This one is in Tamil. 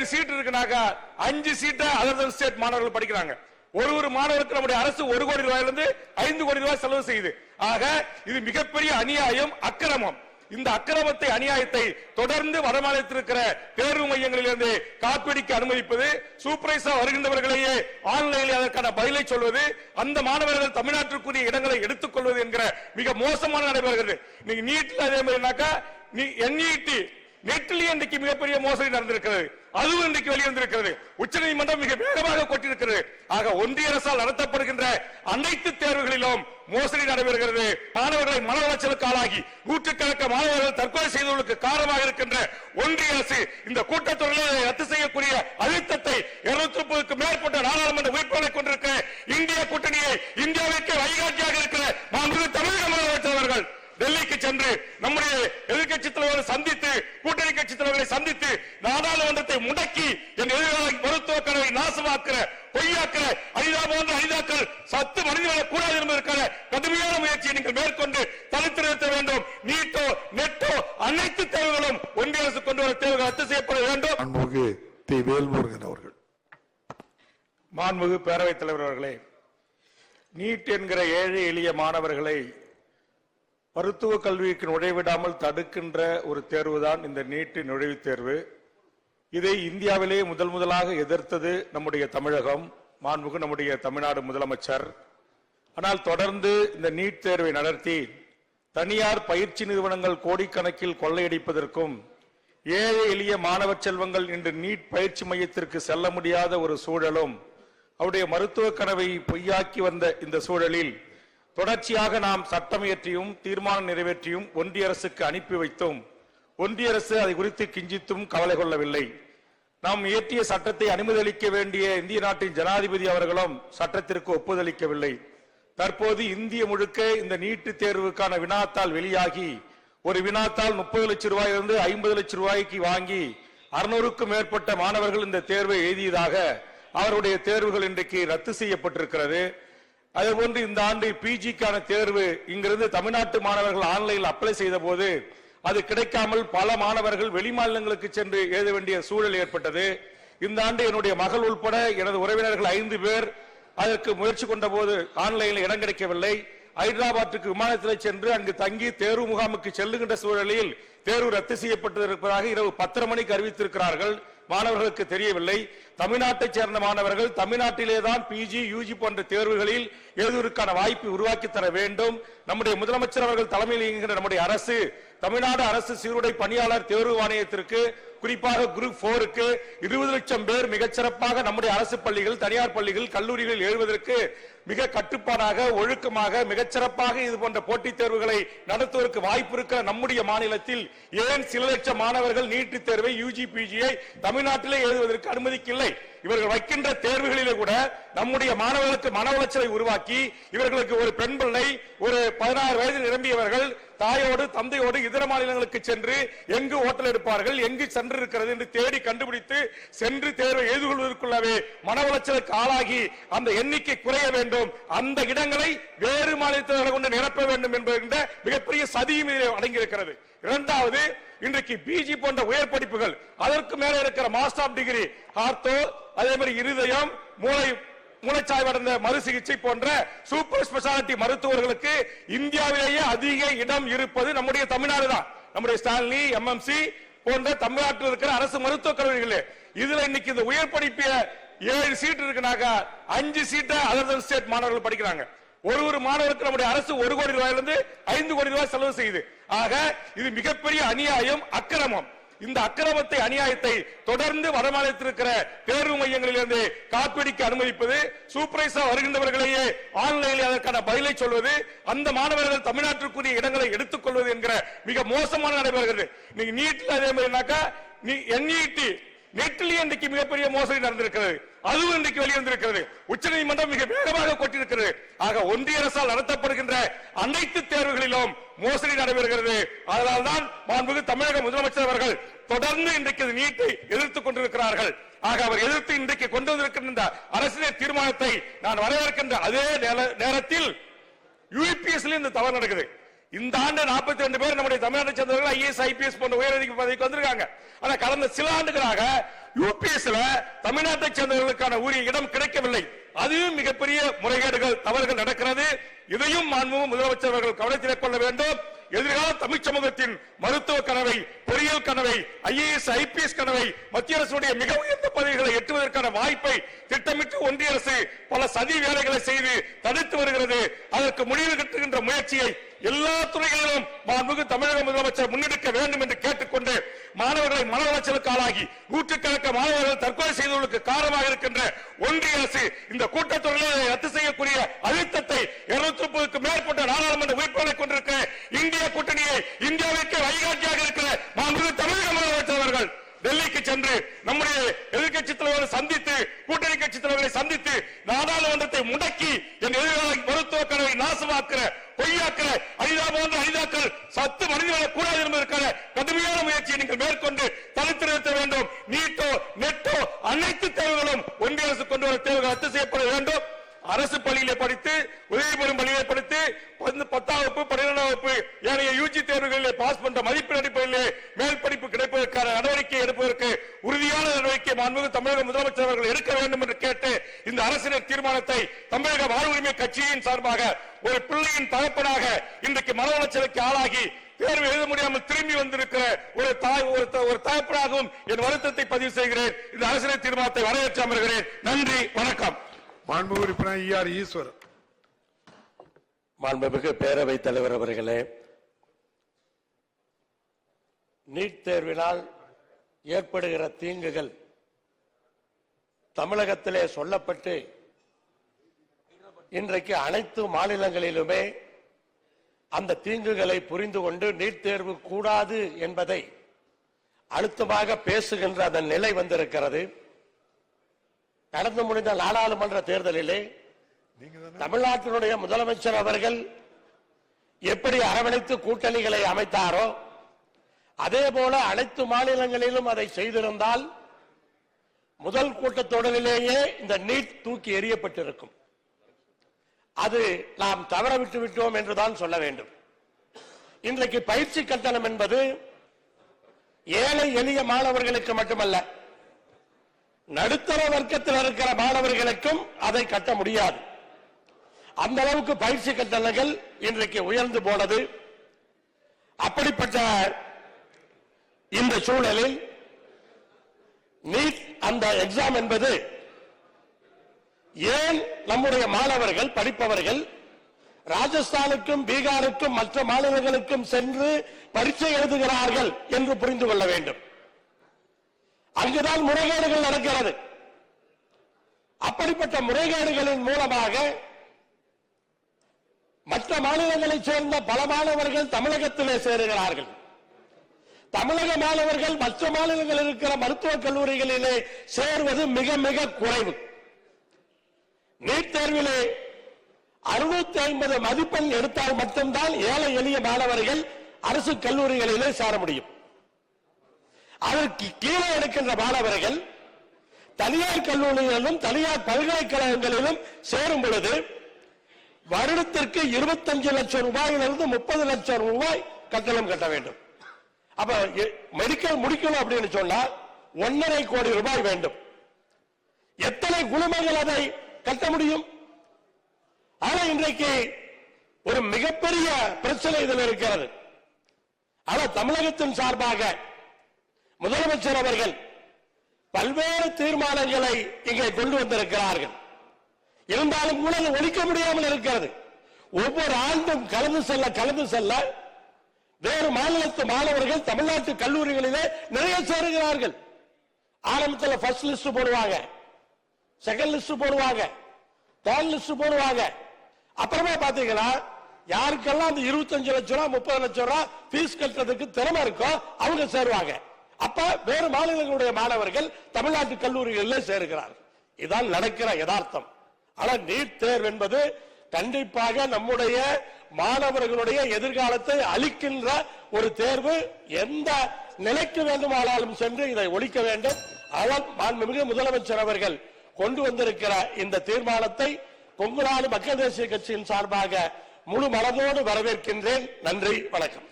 ஏழு சீட் இருக்குனாக்கா அஞ்சு சீட்டை அதர் ஸ்டேட் மாணவர்கள் படிக்கிறாங்க. ஒரு ஒரு மாணவருக்கு நம்முடைய அரசு ஒரு கோடி ரூபாயிலிருந்து ஐந்து கோடி ரூபாய் செலவு செய்யுது. ஆக இது மிகப்பெரிய அநியாயம் அக்கிரமம். இந்த அக்கிரமத்தை அநியாயத்தை தொடர்ந்து வடமாநிலத்திருக்கிற தேர்வு மையங்களிலிருந்து காப்பீடுக்கு அனுமதிப்பது சூப்பரைசா வருகின்றவர்களையே ஆன்லைனில் அதற்கான பதிலை சொல்வது அந்த மாணவர்கள் தமிழ்நாட்டிற்குரிய இடங்களை எடுத்துக் கொள்வது என்கிற மிக மோசமான நடைபெறுகிறது நீங்க நீட்ல அதே மாதிரினாக்கா நீ என்இடி நெட்டிலேயே இன்றைக்கு மிகப்பெரிய மோசடி நடந்திருக்கிறது. அதுவும் இன்றைக்கு வெளிவந்திருக்கிறது. உச்சநீதிமன்றம் மிக வேகமாக கொட்டிருக்கிறது ஆக ஒன்றிய அரசால் நடத்தப்படுகின்ற அனைத்து தேர்வுகளிலும் மோசடி நடைபெறுகிறது. மாணவர்களை மன உளைச்சலுக்கு ஆளாகி நூற்றுக்கணக்கான மாணவர்கள் தற்கொலை செய்தவர்களுக்கு காரணமாக இருக்கின்ற ஒன்றிய அரசு இந்த கூட்டத்தொடரில் ரத்து செய்யக்கூடிய அழுத்தத்தை இருநூத்தி முப்பதுக்கு மேற்பட்ட நாடாளுமன்ற உறுப்பினர்களை கொண்டிருக்கிற இந்திய கூட்டணியை இந்தியாவிற்கு வழிகாட்டியாக இருக்கிற மாண்புமிகு தமிழக முதலமைச்சர் டெல்லிக்கு சென்று நம்முடைய எதிர்க்கட்சி தலைவரை சந்தித்து கூட்டணி கட்சி தலைவர்களை சந்தித்து நாடாளுமன்றத்தை முடக்கி என் எதிர்கால மருத்துவ கனவை நாசமாக்குற பொய்யாக்குற அனிதா போன்ற அனிதாக்கள் சத்து மனிதர்களை கூடாது என்பதற்கான கடுமையான முயற்சியை நீங்கள் மேற்கொண்டு தடுத்து நிறுத்த வேண்டும். நீட்டோ நெட்டோ அனைத்து தேர்வுகளும் ஒன்றிய அரசு கொண்டு வர தேர்வுகள் ரத்து செய்யப்பட வேண்டும். அன்புக்கு தி வேல்முருகன் அவர்கள். மாண்புமிகு பேரவைத் தலைவர் அவர்களே நீட் என்கிற ஏழை எளிய மாணவர்களை மருத்துவ கல்விக்கு நுழைவிடாமல் தடுக்கின்ற ஒரு தேர்வுதான் இந்த நீட்டு நுழைவுத் தேர்வு. இதை இந்தியாவிலே முதல் முதலாக எதிர்த்தது நம்முடைய தமிழகம் மாண்புகு நம்முடைய தமிழ்நாடு முதலமைச்சர். ஆனால் தொடர்ந்து இந்த நீட் தேர்வை நடத்தி தனியார் பயிற்சி நிறுவனங்கள் கோடிக்கணக்கில் கொள்ளையடிப்பதற்கும் ஏழை எளிய மாணவ செல்வங்கள் இன்று நீட் பயிற்சி மையத்திற்கு செல்ல முடியாத ஒரு சூழலும் அவருடைய மருத்துவ கனவை பொய்யாக்கி வந்த இந்த சூழலில் தொடர்ச்சியாக நாம் சட்டம் இயற்றியும் தீர்மானம் நிறைவேற்றியும் ஒன்றிய அரசுக்கு அனுப்பி வைத்தும். ஒன்றிய அரசு அதை குறித்து கிஞ்சித்தும் கவலை கொள்ளவில்லை. நாம் இயற்றிய சட்டத்தை அனுமதியளிக்க வேண்டிய இந்திய நாட்டின் ஜனாதிபதி அவர்களும் சட்டத்திற்கு ஒப்புதலிக்கவில்லை தற்போது இந்திய முழுக்க இந்த நீட்டு தேர்வுக்கான வினாத்தால் வெளியாகி ஒரு வினாத்தால் முப்பது லட்சம் ரூபாயிலிருந்து ஐம்பது லட்சம் ரூபாய்க்கு வாங்கி அறுநூறுக்கும் மேற்பட்ட மாணவர்கள் இந்த தேர்வை எழுதியதாக அவருடைய தேர்வுகள் இன்றைக்கு ரத்து செய்யப்பட்டிருக்கிறது. அதேபோன்று இந்த ஆண்டு பிஜிக்கான தேர்வு இங்கிருந்து தமிழ்நாட்டு மாணவர்கள் ஆன்லைனில் அப்ளை செய்த போது அது கிடைக்காமல் பல மாணவர்கள் வெளிமாநிலங்களுக்கு சென்று எழுத வேண்டிய சூழல் ஏற்பட்டது. இந்த ஆண்டு என்னுடைய மகள் உள்பட எனது உறவினர்கள் ஐந்து பேர் அதற்கு முயற்சி கொண்ட போது ஆன்லைனில் இடம் கிடைக்கவில்லை. ஹைதராபாத்துக்கு விமானத்தில் சென்று அங்கு தங்கி தேர்வு முகாமுக்கு செல்லுகின்ற சூழலில் தேர்வு ரத்து செய்யப்பட்டிருப்பதாக இரவு பத்தரை மணிக்கு அறிவித்திருக்கிறார்கள். மாணவர்களுக்கு தெரியவில்லை. தமிழ்நாட்டைச் சேர்ந்த மாணவர்கள் தமிழ்நாட்டிலே தான் பிஜி யூஜி போன்ற தேர்வுகளில் எழுதுவதற்கான வாய்ப்பை உருவாக்கி தர வேண்டும். நம்முடைய முதலமைச்சர் அவர்கள் தலைமையில் இயங்குகிற நம்முடைய அரசு தமிழ்நாடு அரசு சீருடை பணியாளர் தேர்வு ஆணையத்திற்கு குறிப்பாக குரூப் போருக்கு இருபது லட்சம் பேர் மிகச்சிறப்பாக நம்முடைய அரசு பள்ளிகள் தனியார் பள்ளிகள் கல்லூரிகள் எழுவதற்கு மிக கட்டுப்பாடாக ஒழுக்கமாக மிகச்சிறப்பாக இது போன்ற போட்டித் தேர்வுகளை நடத்துவதற்கு வாய்ப்பு இருக்கிற நம்முடைய மாநிலத்தில் ஏன் சில லட்சம் மாணவர்கள் நீட்டுத் தேர்வை யூஜி பிஜியை தமிழ்நாட்டிலே எழுதுவதற்கு அனுமதிக்கில்லை இவர்கள் வைக்கின்ற தேர்வுகளிலே கூட நம்முடைய மாணவர்களுக்கு மன உளைச்சலை உருவாக்கி இவர்களுக்கு ஒரு பெண் பிள்ளை ஒரு பதினாறு வயது நிரம்பியவர்கள் தாயோடு தந்தையோடு இதர மாநிலங்களுக்கு சென்று எங்கு ஓட்டல் எடுப்பார்கள் எங்கு சென்று இருக்கிறது என்று தேடி கண்டுபிடித்து சென்று தேர்வை எழுதுகொள்வதற்குள்ளவே மன உளைச்சலுக்கு ஆளாகி அந்த எண்ணிக்கை குறைய வேண்டும். அந்த இடங்களை வேறு மாநிலத்தில் கொண்டு நிரப்ப வேண்டும் என்கின்ற மிகப்பெரிய சதியும் இதில் அடங்கியிருக்கிறது. இரண்டாவது இன்றைக்கு பிஜி போன்ற உயர் படிப்புகள் அதற்கு மேல இருக்கிற மாஸ்டர் ஆஃப் டிகிரி ஹார்த்தோ அதே மாதிரி இருதயம் மூளை மூளைச்சாய்வடைந்த மறு சிகிச்சை போன்ற சூப்பர் ஸ்பெஷாலிட்டி மருத்துவர்களுக்கு இந்தியாவிலேயே அதிக இடம் இருப்பது நம்முடைய தமிழ்நாடு தான் நம்முடைய ஸ்டான்லி எம்எம்சி போன்ற தமிழ்நாட்டில் இருக்கிற அரசு மருத்துவக் கல்லூரிகள். இதுல இன்னைக்கு இந்த உயர் படிப்பு ஏழு சீட் இருக்குனாக்க அஞ்சு சீட்டை அதர் ஸ்டேட் மாணவர்கள் படிக்கிறாங்க. ஒரு ஒரு மாணவருக்கு நம்முடைய அரசு ஒரு கோடி ரூபாயிலிருந்து ஐந்து கோடி ரூபாய் செலவு செய்யுது. ஆக இது மிகப்பெரிய அநியாயம் அக்கிரமம். இந்த அக்கிரமத்தை அநியாயத்தை தொடர்ந்து வடமாநிலத்திருக்கிற தேர்வு மையங்களிலிருந்து காப்பீடுக்கு அனுமதிப்பது சூப்பரைசா வருகின்றவர்களையே ஆன்லைனில் அதற்கான பதிலை சொல்வது அந்த மாணவர்கள் தமிழ்நாட்டிற்குரிய இடங்களை எடுத்துக்கொள்வது என்கிற மிக மோசமான நடைபெறுகிறது நீங்க நீட்ல அதே மாதிரினாக்கா நீ என்இடி நெட்டிலேயே இன்றைக்கு மிகப்பெரிய மோசடி நடந்திருக்கிறது. அதுவும் இன்றைக்கு வெளிவந்திருக்கிறது. உச்சநீதிமன்றம் மிக வேகமாக கொட்டிருக்கிறது ஆக ஒன்றிய அரசால் நடத்தப்படுகின்ற அனைத்து தேர்வுகளிலும் மோசடி நடைபெறுகிறது. அதனால்தான் மாண்புமிகு தமிழக முதலமைச்சர் அவர்கள் தொடர்ந்து இன்றைக்கு நீட்டை எதிர்த்துக் கொண்டிருக்கிறார்கள். ஆக அவர் எதிர்த்து இன்றைக்கு கொண்டு வந்திருக்கின்ற அரசியல் தீர்மானத்தை நான் வரவேற்கின்ற அதே நேர- நேரத்தில் யூபிஎஸ்ல இந்த தவறு நடக்குது. இந்த ஆண்டு 42 ரெண்டு பேர் நம்முடைய தமிழ்நாட்டை சேர்ந்தவர்கள் ஐஏஎஸ் ஐபிஎஸ் போன்ற உயரதிக பதவிக்கு வந்திருக்காங்க. ஆனா கடந்த சில ஆண்டுகளாக யூபிஎஸ்ல தமிழ்நாட்டை சேர்ந்தவர்களுக்கான உரிய இடம் கிடைக்கவில்லை. அதுவும் மிகப்பெரிய முறைகேடுகள் தவறுகள் நடக்கிறது. இதையும் மாண்பு முதலமைச்சர் அவர்கள் கவனத்தில் கொள்ள வேண்டும். எதிர்கால தமிழ் சமூகத்தின் மருத்துவ கனவை பொறியியல் கனவை ஐஏஎஸ் ஐபிஎஸ் கனவை மத்திய அரசுடைய மிக உயர்ந்த பதவிகளை எட்டுவதற்கான வாய்ப்பை திட்டமிட்டு ஒன்றிய அரசு பல சதி வேலைகளை செய்து தடுத்து வருகிறது. அதற்கு முடிவு கட்டுகின்ற முயற்சியை எல்லா துறைகளிலும் மாண்புமிகு தமிழக முதலமைச்சர் முன்னெடுக்க வேண்டும் என்று கேட்டுக்கொண்டு மாணவர்களை மன உளைச்சலுக்கு ஆளாகி நூற்றுக்கணக்கான மாணவர்கள் தற்கொலை செய்தவர்களுக்கு காரணமாக இருக்கின்ற ஒன்றிய அரசு இந்த கூட்டத்தொடரில் ரத்து செய்யக்கூடிய அழுத்தத்தை இருநூத்தி முப்பதுக்கு மேற்பட்ட நாடாளுமன்ற உறுப்பினர்களை கொண்டிருக்கிற இந்திய கூட்டணியை இந்தியாவிற்கு வழிகாட்டியாக இருக்கிற மாண்புமிகு தமிழக முதலமைச்சர் அவர்கள் டெல்லிக்கு சென்று நம்முடைய எதிர்க்கட்சி தலைவர்களை சந்தித்து கூட்டணி கட்சி தலைவர்களை சந்தித்து நாடாளுமன்றத்தை முடக்கி என் எதிர்கால மருத்துவ கனவை நாசமாக்குற பொய்யாக்குற அனிதா போன்ற அனிதாக்கள் சத்து மனிதர்களை கூடாது என்பதற்கான கடுமையான முயற்சியை நீங்கள் மேற்கொண்டு தடுத்து நிறுத்த வேண்டும். நீட்டோ நெட்டோ அனைத்து தேவைகளும் ஒன்றிய அரசு கொண்டு வர தேவைகள் ரத்து செய்யப்பட வேண்டும். அரசு பள்ளியிலே படித்து உதவி பெறும் பள்ளியிலே படித்து பத்தாம் வகுப்பு பன்னிரெண்டாம் வகுப்பு ஏனைய யூஜி தேர்வுகளிலே பாஸ் பண்ற மதிப்பெண் அடிப்படையிலே மேல் படிப்பு கிடைப்பதற்கான நடவடிக்கை எடுப்பதற்கு உறுதியான நடவடிக்கை மாண்புமிகு தமிழக முதலமைச்சர் அவர்கள் எடுக்க வேண்டும் என்று கேட்டு இந்த அரசினர் தீர்மானத்தை தமிழக வாழ்வுரிமை கட்சியின் சார்பாக ஒரு பிள்ளையின் தகப்பனாக இன்றைக்கு மன உளைச்சலுக்கு ஆளாகி தேர்வு எழுத முடியாமல் திரும்பி வந்திருக்கிற ஒரு தாய் ஒரு தகப்பனாகவும் என் வருத்தத்தை பதிவு செய்கிறேன். இந்த அரசியல் தீர்மானத்தை வரவேற்று அமர்கிறேன் நன்றி வணக்கம். மாண்பு உறுப்பினர் ஈஆர் ஈஸ்வரன். மாண்புமிகு பேரவைத் தலைவர் அவர்களே நீட் தேர்வினால் ஏற்படுகிற தீங்குகள் தமிழகத்திலே சொல்லப்பட்டு இன்றைக்கு அனைத்து மாநிலங்களிலுமே அந்த தீங்குகளை புரிந்து கொண்டு நீட் தேர்வு கூடாது என்பதை அழுத்தமாக பேசுகின்ற அந்த நிலை வந்திருக்கிறது. நடந்து முடிந்த நாடாளுமன்ற தேர்தலிலே தமிழ்நாட்டினுடைய முதலமைச்சர் அவர்கள் எப்படி அரவணைத்து கூட்டணிகளை அமைத்தாரோ அதே போல அனைத்து மாநிலங்களிலும் அதை செய்திருந்தால் முதல் கூட்டத்தொடரிலேயே இந்த நீட் தூக்கி எறியப்பட்டிருக்கும். அது நாம் தவற விட்டு விட்டோம் என்றுதான் சொல்ல வேண்டும். இன்றைக்கு பயிற்சி கட்டணம் என்பது ஏழை எளிய மாணவர்களுக்கு மட்டுமல்ல நடுத்தர வர்க்கத்தில் இருக்கிற மாணவர்களுக்கும் அதை கட்ட முடியாது. அந்த அளவுக்கு பயிற்சி கட்டணங்கள் இன்றைக்கு உயர்ந்து போனது. அப்படிப்பட்ட இந்த சூழலில் நீட் அந்த எக்ஸாம் என்பது ஏன் நம்முடைய மாணவர்கள் படிப்பவர்கள் ராஜஸ்தானுக்கும் பீகாருக்கும் மற்ற மாநிலங்களுக்கும் சென்று பரீட்சை எழுதுகிறார்கள் என்று புரிந்து கொள்ள வேண்டும். அங்குதான் முறைகேடுகள் நடக்கிறது. அப்படிப்பட்ட முறைகேடுகளின் மூலமாக மற்ற மாநிலங்களைச் சேர்ந்த பல மாணவர்கள் தமிழகத்திலே சேருகிறார்கள். தமிழக மாணவர்கள் மற்ற மாநிலங்களில் இருக்கிற மருத்துவக் கல்லூரிகளிலே சேர்வது மிக மிக குறைவு. நீட் தேர்விலே அறுநூத்தி ஐம்பது மதிப்பெண் எடுத்தால் மட்டும்தான் ஏழை எளிய மாணவர்கள் அரசு கல்லூரிகளிலே சேர முடியும். அதற்கு கீழே எடுக்கின்ற மாணவர்கள் தனியார் கல்லூரிகளிலும் தனியார் பல்கலைக்கழகங்களிலும் சேரும் பொழுது வருடத்திற்கு இருபத்தஞ்சு லட்சம் ரூபாயிலிருந்து முப்பது லட்சம் ரூபாய் கட்டணம் கட்ட வேண்டும். அப்ப எ- மெடிக்கல் முடிக்கணும் அப்படின்னு சொன்னா ஒன்னரை கோடி ரூபாய் வேண்டும். எத்தனை குழுமங்கள் அதை கட்ட முடியும்? ஆனா இன்றைக்கு ஒரு மிகப்பெரிய பிரச்சனை இதில் இருக்கிறது. ஆனா தமிழகத்தின் சார்பாக முதலமைச்சர் அவர்கள் பல்வேறு தீர்மானங்களை இங்கே கொண்டு வந்திருக்கிறார்கள். இருந்தாலும் கூட ஒழிக்க முடியாமல் இருக்கிறது. ஒவ்வொரு ஆண்டும் கலந்து செல்ல கலந்து செல்ல வேறு மாநிலத்து மாணவர்கள் தமிழ்நாட்டு கல்லூரிகளிலே நிறைய சேருகிறார்கள். ஆரம்பத்தில் ஃபர்ஸ்ட் லிஸ்ட் போடுவாங்க. செகண்ட் லிஸ்ட் போடுவாங்க. தேர்ட் லிஸ்ட் போடுவாங்க. அப்புறமா பாத்தீங்கன்னா யாருக்கெல்லாம் அந்த இருபத்தஞ்சு லட்சம் ரூபாய் முப்பது லட்சம் ரூபாய் ஃபீஸ் கட்டுறதுக்கு திறமை இருக்கோ அவங்க சேருவாங்க. அப்ப வேறு மாநிலங்களுடைய மாணவர்கள் தமிழ்நாட்டு கல்லூரிகளில் சேருகிறார்கள். இதான் நடக்கிற யதார்த்தம். ஆனா நீட் தேர்வு என்பது கண்டிப்பாக நம்முடைய மாணவர்களுடைய எதிர்காலத்தை அளிக்கின்ற ஒரு தேர்வு எந்த நிலைக்கு வேண்டுமானாலும் சென்று இதை ஒழிக்க வேண்டும். அதன் மாண்புமிகு முதலமைச்சர் அவர்கள் கொண்டு வந்திருக்கிற இந்த தீர்மானத்தை கொங்குநாடு மக்கள் தேசிய கட்சியின் சார்பாக முழு மனதோடு வரவேற்கின்றேன். நன்றி வணக்கம்.